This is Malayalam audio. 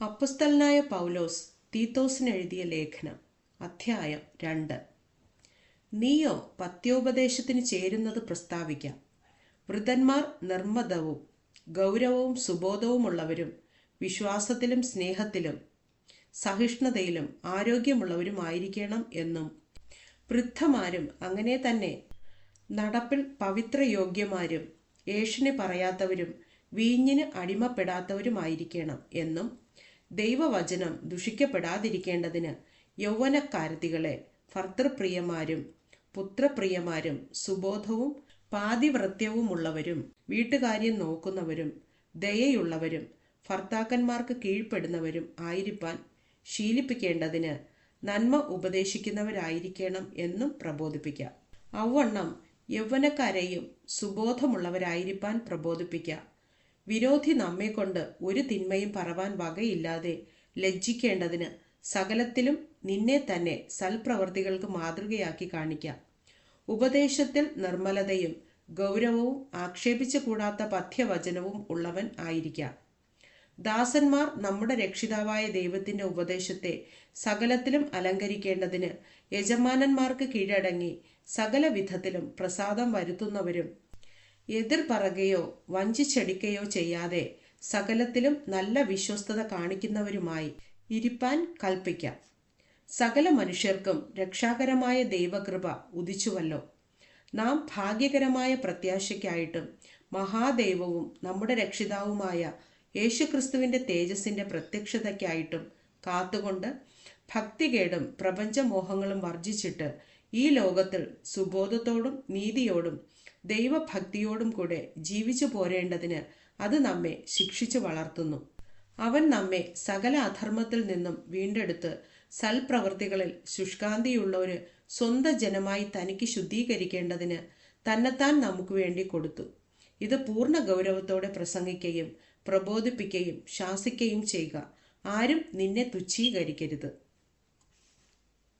അപ്പസ്തലനായ പൗലോസ് തീത്തോസിന് എഴുതിയ ലേഖനം അധ്യായം രണ്ട്. നീയോ പത്യോപദേശത്തിന് ചേരുന്നത് പ്രസ്താവിക്കാം. വൃതന്മാർ നിർമ്മതവും ഗൗരവവും സുബോധവുമുള്ളവരും വിശ്വാസത്തിലും സ്നേഹത്തിലും സഹിഷ്ണുതയിലും ആരോഗ്യമുള്ളവരുമായിരിക്കണം എന്നും വൃദ്ധമാരും അങ്ങനെ തന്നെ നടപ്പിൽ പവിത്രയോഗ്യമാരും ഏഷിന് പറയാത്തവരും വീഞ്ഞിന് അടിമപ്പെടാത്തവരുമായിരിക്കണം എന്നും ദൈവവചനം ദുഷിക്കപ്പെടാതിരിക്കേണ്ടതിന് യൗവനക്കാരത്തികളെ ഭർത്തൃപ്രിയമാരും പുത്രപ്രിയമാരും സുബോധവും പാതിവൃത്യവുമുള്ളവരും വീട്ടുകാര്യം നോക്കുന്നവരും ദയയുള്ളവരും ഭർത്താക്കന്മാർക്ക് കീഴ്പ്പെടുന്നവരും ആയിരിക്കാൻ ശീലിപ്പിക്കേണ്ടതിന് നന്മ ഉപദേശിക്കുന്നവരായിരിക്കണം എന്നും പ്രബോധിപ്പിക്കാം. അവണ്ണം യൗവനക്കാരെയും സുബോധമുള്ളവരായിരിക്കാൻ പ്രബോധിപ്പിക്കാം. വിരോധി നമ്മെക്കൊണ്ട് ഒരു തിന്മയും പറവാൻ വകയില്ലാതെ ലജ്ജിക്കേണ്ടതിന് സകലത്തിലും നിന്നെ തന്നെ സൽപ്രവർത്തികൾക്ക് മാതൃകയാക്കി കാണിക്കാം. ഉപദേശത്തിൽ നിർമ്മലതയും ഗൗരവവും ആക്ഷേപിച്ചു കൂടാത്ത പഥ്യവചനവും ഉള്ളവൻ ആയിരിക്കാം. ദാസന്മാർ നമ്മുടെ രക്ഷിതാവായ ദൈവത്തിന്റെ ഉപദേശത്തെ സകലത്തിലും അലങ്കരിക്കേണ്ടതിന് യജമാനന്മാർക്ക് കീഴടങ്ങി സകല വിധത്തിലും പ്രസാദം വരുത്തുന്നവരും എതിർ പറകയോ വഞ്ചിച്ചടിക്കുകയോ ചെയ്യാതെ സകലത്തിലും നല്ല വിശ്വസ്തത കാണിക്കുന്നവരുമായി ഇരിപ്പാൻ കൽപ്പിക്കാം. സകല മനുഷ്യർക്കും രക്ഷാകരമായ ദൈവകൃപ ഉദിച്ചുവല്ലോ. നാം ഭാഗ്യകരമായ പ്രത്യാശയ്ക്കായിട്ടും മഹാദൈവവും നമ്മുടെ രക്ഷിതാവുമായ യേശുക്രിസ്തുവിന്റെ തേജസ്സിന്റെ പ്രത്യക്ഷതയ്ക്കായിട്ടും കാത്തുകൊണ്ട് ഭക്തികേടും പ്രപഞ്ചമോഹങ്ങളും വർജിച്ചിട്ട് ഈ ലോകത്തിൽ സുബോധത്തോടും നീതിയോടും ദൈവഭക്തിയോടും കൂടെ ജീവിച്ചു പോരേണ്ടതിന് അത് നമ്മെ ശിക്ഷിച്ചു വളർത്തുന്നു. അവൻ നമ്മെ സകല അധർമ്മത്തിൽ നിന്നും വീണ്ടെടുത്ത് സൽപ്രവൃത്തികളിൽ ശുഷ്കാന്തിയുള്ള ഒരു സ്വന്തം ജനമായി തനിക്ക് ശുദ്ധീകരിക്കേണ്ടതിന് തന്നെത്താൻ നമുക്ക് വേണ്ടി കൊടുത്തു. ഇത് പൂർണ ഗൗരവത്തോടെ പ്രസംഗിക്കുകയും പ്രബോധിപ്പിക്കുകയും ശാസിക്കുകയും ചെയ്യുക. ആരും നിന്നെ തുച്ഛീകരിക്കരുത്.